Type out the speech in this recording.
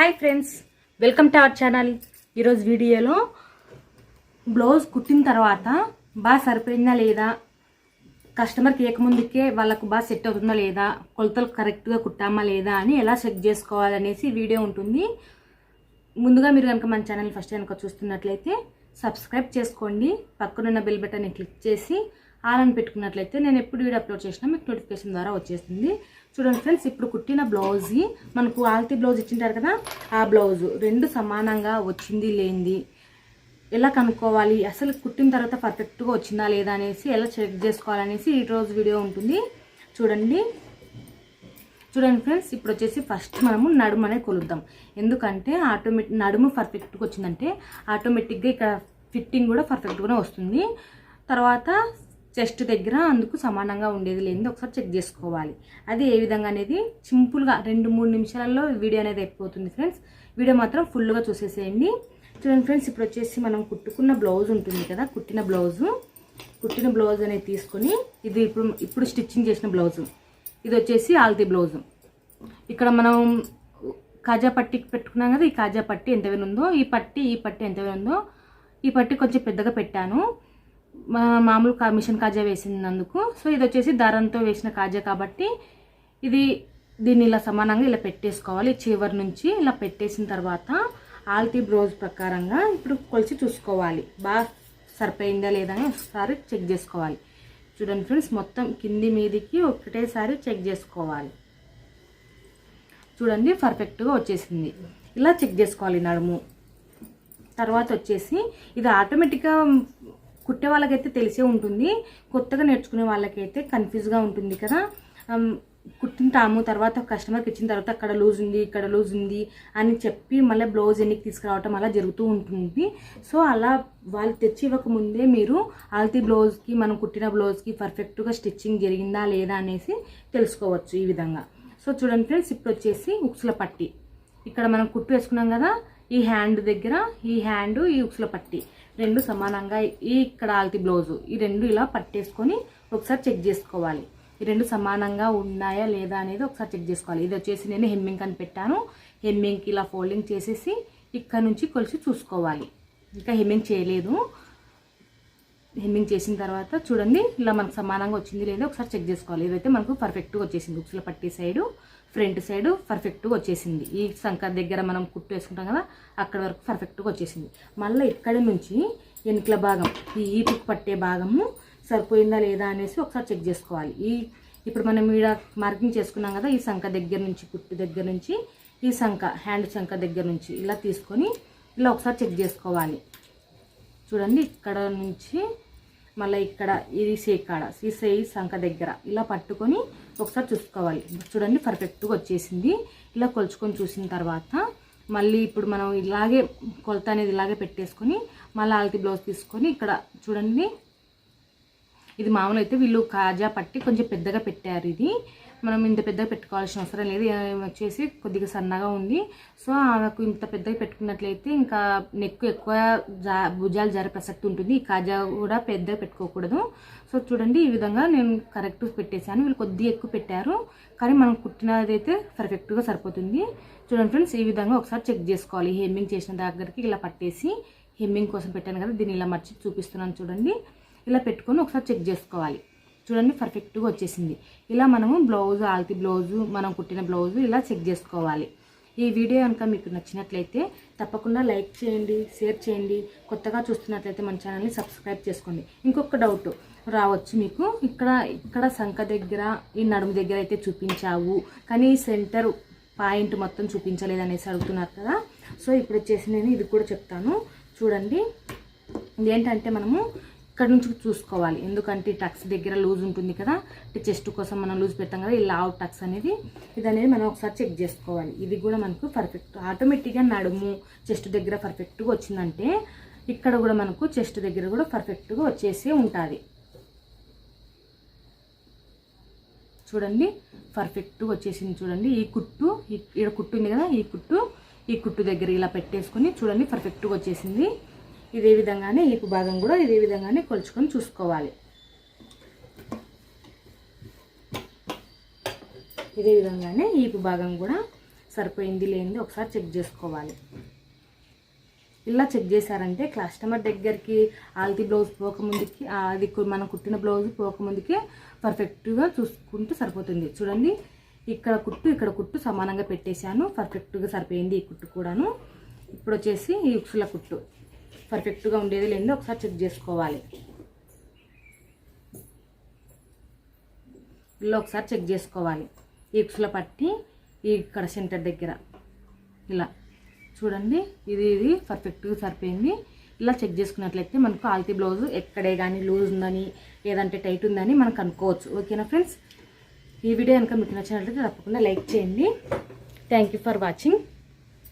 Hi friends welcome to our channel. ఈరోజు వీడియోలో blouse కుట్టిన తర్వాత బాగా సరిపోయిందా లేదా? కస్టమర్కి ఏకముందుకే వాళ్ళకు బాగా సెట్ అవుతుందా లేదా? కొలతలు కరెక్ట్గా కుట్టామా లేదా అని ఎలా చెక్ చేసుకోవాలనేసి వీడియో ఉంటుంది. ముందుగా మీరు కనుక మన ఛానల్ ఫస్ట్ కనుక చూస్తున్నట్లయితే సబ్స్క్రైబ్ చేసుకోండి. పక్కనున్న బెల్ బటన్ని క్లిక్ చేసి ఆల్ అని పెట్టుకున్నట్లయితే నేను ఎప్పుడు వీడియో అప్లోడ్ చేసినా మీకు నోటిఫికేషన్ ద్వారా వచ్చేస్తుంది. చూడండి ఫ్రెండ్స్ ఇప్పుడు కుట్టిన బ్లౌజ్ మనకు ఆల్తీ బ్లౌజ్ ఇచ్చింటారు కదా ఆ బ్లౌజ్ రెండు సమానంగా వచ్చింది లేనిది. ఎలా కనుక్కోవాలి? అసలు కుట్టిన తర్వాత పర్ఫెక్ట్గా వచ్చిందా లేదా అనేసి ఎలా చెక్ చేసుకోవాలనేసి ఈరోజు వీడియో ఉంటుంది. చూడండి. చూడండి ఫ్రెండ్స్ ఇప్పుడు వచ్చేసి ఫస్ట్ మనము నడుము అనేది కొలుద్దాం. ఎందుకంటే ఆటోమేటిక్ నడుము పర్ఫెక్ట్గా వచ్చిందంటే ఆటోమేటిక్గా ఇక్కడ ఫిట్టింగ్ కూడా పర్ఫెక్ట్గానే వస్తుంది. తర్వాత చెస్ట్ దగ్గర అందుకు సమానంగా ఉండేది లేనిది ఒకసారి చెక్ చేసుకోవాలి. అది ఏ విధంగా అనేది సింపుల్గా రెండు మూడు నిమిషాలలో వీడియో అనేది అయిపోతుంది ఫ్రెండ్స్. వీడియో మాత్రం ఫుల్గా చూసేసేయండి. చూడండి ఫ్రెండ్స్ ఇప్పుడు వచ్చేసి మనం కుట్టుకున్న బ్లౌజ్ ఉంటుంది కదా కుట్టిన బ్లౌజు. కుట్టిన బ్లౌజ్ అనేది తీసుకొని ఇది ఇప్పుడు ఇప్పుడు స్టిచ్చింగ్ చేసిన బ్లౌజు. ఇది వచ్చేసి ఆల్తీ బ్లౌజు. ఇక్కడ మనం కాజా పట్టికి పెట్టుకున్నాం కదా ఈ కాజా పట్టి ఎంత ఉందో ఈ పట్టి ఈ పట్టి ఎంత ఉందో ఈ పట్టి కొంచెం పెద్దగా పెట్టాను. మామూలు కా మిషన్ కాజా వేసినందుకు. సో ఇది వచ్చేసి దారంతో వేసిన కాజా కాబట్టి ఇది దీన్ని ఇలా సమానంగా ఇలా పెట్టేసుకోవాలి. చివరి నుంచి ఇలా పెట్టేసిన తర్వాత ఆల్తీ బ్రోజ్ ప్రకారంగా ఇప్పుడు కొలిచి చూసుకోవాలి. బాగా సరిపోయిందా లేదా అని ఒకసారి చెక్ చేసుకోవాలి. చూడండి ఫ్రెండ్స్ మొత్తం కింది మీదికి ఒకటేసారి చెక్ చేసుకోవాలి. చూడండి పర్ఫెక్ట్గా వచ్చేసింది. ఇలా చెక్ చేసుకోవాలి నడుము. తర్వాత వచ్చేసి ఇది ఆటోమేటిక్గా కుట్టే వాళ్ళకైతే తెలిసే ఉంటుంది. కొత్తగా నేర్చుకునే వాళ్ళకైతే కన్ఫ్యూజ్గా ఉంటుంది కదా. కుట్టింటాము తర్వాత కస్టమర్కి ఇచ్చిన తర్వాత అక్కడ లూజ్ ఉంది ఇక్కడ లూజ్ ఉంది అని చెప్పి మళ్ళీ బ్లౌజ్ ఎన్నికి తీసుకురావటం అలా జరుగుతూ ఉంటుంది. సో అలా వాళ్ళు తెచ్చి ఇవ్వకముందే మీరు ఆల్తీ బ్లౌజ్కి మనం కుట్టిన బ్లౌజ్కి పర్ఫెక్ట్గా స్టిచ్చింగ్ జరిగిందా లేదా అనేసి తెలుసుకోవచ్చు ఈ విధంగా. సో చూడండి ఫ్రెండ్స్ ఇప్పుడు వచ్చేసి ఉక్సుల పట్టి. ఇక్కడ మనం కుట్టు వేసుకున్నాం కదా ఈ హ్యాండ్ దగ్గర ఈ హ్యాండ్ ఈ ఉక్సుల పట్టి. రెండు సమానంగా ఈ ఇక్కడ ఆల్తి బ్లౌజు ఈ రెండు ఇలా పట్టేసుకొని ఒకసారి చెక్ చేసుకోవాలి. ఈ రెండు సమానంగా ఉన్నాయా లేదా అనేది ఒకసారి చెక్ చేసుకోవాలి. ఇది వచ్చేసి నేను హెమ్మింగ్ అని పెట్టాను. హెమ్మింగ్కి ఇలా ఫోల్డింగ్ చేసేసి ఇక్కడ నుంచి కొలిసి చూసుకోవాలి. ఇంకా హెమ్మింగ్ చేయలేదు. హెమ్మింగ్ చేసిన తర్వాత చూడండి ఇలా మనకు సమానంగా వచ్చింది లేదో ఒకసారి చెక్ చేసుకోవాలి. ఇదైతే మనకు పర్ఫెక్ట్గా వచ్చేసింది. ఉక్సుల పట్టి సైడు ఫ్రంట్ సైడ్ పర్ఫెక్ట్గా వచ్చేసింది. ఈ సంక దగ్గర మనం కుట్టు వేసుకుంటాం కదా అక్కడ వరకు పర్ఫెక్ట్గా వచ్చేసింది. మళ్ళీ ఇక్కడి నుంచి వెనుకల భాగం ఈ ఈపుకు పట్టే భాగము సరిపోయిందా లేదా అనేసి ఒకసారి చెక్ చేసుకోవాలి. ఈ ఇప్పుడు మనం ఈడ మార్కింగ్ చేసుకున్నాం కదా ఈ సంఖ దగ్గర నుంచి కుట్టు దగ్గర నుంచి ఈ సంఖ హ్యాండ్ సంఖ దగ్గర నుంచి ఇలా తీసుకొని ఇలా ఒకసారి చెక్ చేసుకోవాలి. చూడండి ఇక్కడ నుంచి మళ్ళీ ఇక్కడ ఇది సేకాడ సీసై సంఖ దగ్గర ఇలా పట్టుకొని ఒకసారి చూసుకోవాలి. చూడండి పర్ఫెక్ట్గా వచ్చేసింది. ఇలా కొలుచుకొని చూసిన తర్వాత మళ్ళీ ఇప్పుడు మనం ఇలాగే కొలత అనేది ఇలాగే పెట్టేసుకొని మళ్ళీ ఆల్తి బ్లౌజ్ తీసుకొని ఇక్కడ చూడండి ఇది మామూలు అయితే వీళ్ళు కాజా పట్టి కొంచెం పెద్దగా పెట్టారు ఇది. మనం ఇంత పెద్దగా పెట్టుకోవాల్సిన అవసరం లేదు. వచ్చేసి కొద్దిగా సన్నగా ఉంది. సో ఆమెకు ఇంత పెద్దగా పెట్టుకున్నట్లయితే ఇంకా నెక్కు ఎక్కువ జా భుజాలు జారే ప్రసక్తి ఉంటుంది. ఈ కాజా కూడా పెద్దగా పెట్టుకోకూడదు. సో చూడండి ఈ విధంగా నేను కరెక్ట్ పెట్టేశాను. వీళ్ళు కొద్దిగా ఎక్కువ పెట్టారు. కానీ మనం కుట్టినది అయితే పర్ఫెక్ట్గా సరిపోతుంది. చూడండి ఫ్రెండ్స్ ఈ విధంగా ఒకసారి చెక్ చేసుకోవాలి. హెమ్మింగ్ చేసిన దగ్గరికి ఇలా పట్టేసి హెమ్మింగ్ కోసం పెట్టాను కదా దీన్ని ఇలా మర్చి చూపిస్తున్నాను చూడండి. ఇలా పెట్టుకొని ఒకసారి చెక్ చేసుకోవాలి. చూడండి పర్ఫెక్ట్గా వచ్చేసింది. ఇలా మనము బ్లౌజ్ ఆల్తి బ్లౌజు మనం కుట్టిన బ్లౌజు ఇలా చెక్ చేసుకోవాలి. ఈ వీడియో కనుక మీకు నచ్చినట్లయితే తప్పకుండా లైక్ చేయండి షేర్ చేయండి. కొత్తగా చూస్తున్నట్లయితే మన ఛానల్ని సబ్స్క్రైబ్ చేసుకోండి. ఇంకొక డౌట్ రావచ్చు మీకు. ఇక్కడ ఇక్కడ సంఖ దగ్గర ఈ నడుము దగ్గర అయితే చూపించావు. కానీ ఈ సెంటర్ పాయింట్ మొత్తం చూపించలేదు అనేసి అడుగుతున్నారు కదా. సో ఇప్పుడు వచ్చేసి నేను ఇది కూడా చెప్తాను. చూడండి. ఇదేంటంటే మనము ఇక్కడ నుంచి చూసుకోవాలి? ఎందుకంటే టక్స్ దగ్గర లూజ్ ఉంటుంది కదా అంటే చెస్ట్ కోసం మనం లూజ్ పెడతాం కదా ఈ లావ్ టక్స్ అనేది ఇది అనేది మనం ఒకసారి చెక్ చేసుకోవాలి. ఇది కూడా మనకు పర్ఫెక్ట్ ఆటోమేటిక్గా నడుము చెస్ట్ దగ్గర పర్ఫెక్ట్గా వచ్చిందంటే ఇక్కడ కూడా మనకు చెస్ట్ దగ్గర కూడా పర్ఫెక్ట్గా వచ్చేసి ఉంటుంది. చూడండి పర్ఫెక్ట్గా వచ్చేసింది చూడండి. ఈ కుట్టు ఈ- ఇక్కడ కుట్టు ఉంది కదా ఈ కుట్టు ఈ కుట్టు దగ్గర ఇలా పెట్టేసుకొని చూడండి పర్ఫెక్ట్గా వచ్చేసింది. ఇదే విధంగానే ఈపు భాగం కూడా ఇదే విధంగానే కొలుచుకొని చూసుకోవాలి. ఇదే విధంగానే ఈపు భాగం కూడా సరిపోయింది లేనిది ఒకసారి చెక్ చేసుకోవాలి. ఇలా చెక్ చేశారంటే కస్టమర్ దగ్గరికి ఆల్తీ బ్లౌజ్ పోకముందుకి అది మనం కుట్టిన బ్లౌజ్ పోకముందుకే పర్ఫెక్ట్గా చూసుకుంటూ సరిపోతుంది. చూడండి ఇక్కడ కుట్టు ఇక్కడ కుట్టు సమానంగా పెట్టేశాను. పర్ఫెక్ట్గా సరిపోయింది ఈ కుట్టు కూడాను. ఇప్పుడు వచ్చేసి ఈ ఉక్సుల కుట్టు. పర్ఫెక్ట్గా ఉండేది లేదో ఒకసారి చెక్ చేసుకోవాలి. ఇలా ఒకసారి చెక్ చేసుకోవాలి. ఎగ్స్లో పట్టి ఇక్కడ సెంటర్ దగ్గర. ఇలా. చూడండి ఇది ఇది పర్ఫెక్ట్గా సరిపోయింది. ఇలా చెక్ చేసుకున్నట్లయితే మనకు ఆల్తీ బ్లౌజ్ ఎక్కడే కానీ లూజ్ ఉందని లేదంటే టైట్ ఉందని మనం కనుక్కోవచ్చు. ఓకేనా ఫ్రెండ్స్? ఈ వీడియో కనుక మీకు నచ్చినట్లయితే తప్పకుండా లైక్ చేయండి. Thank you for watching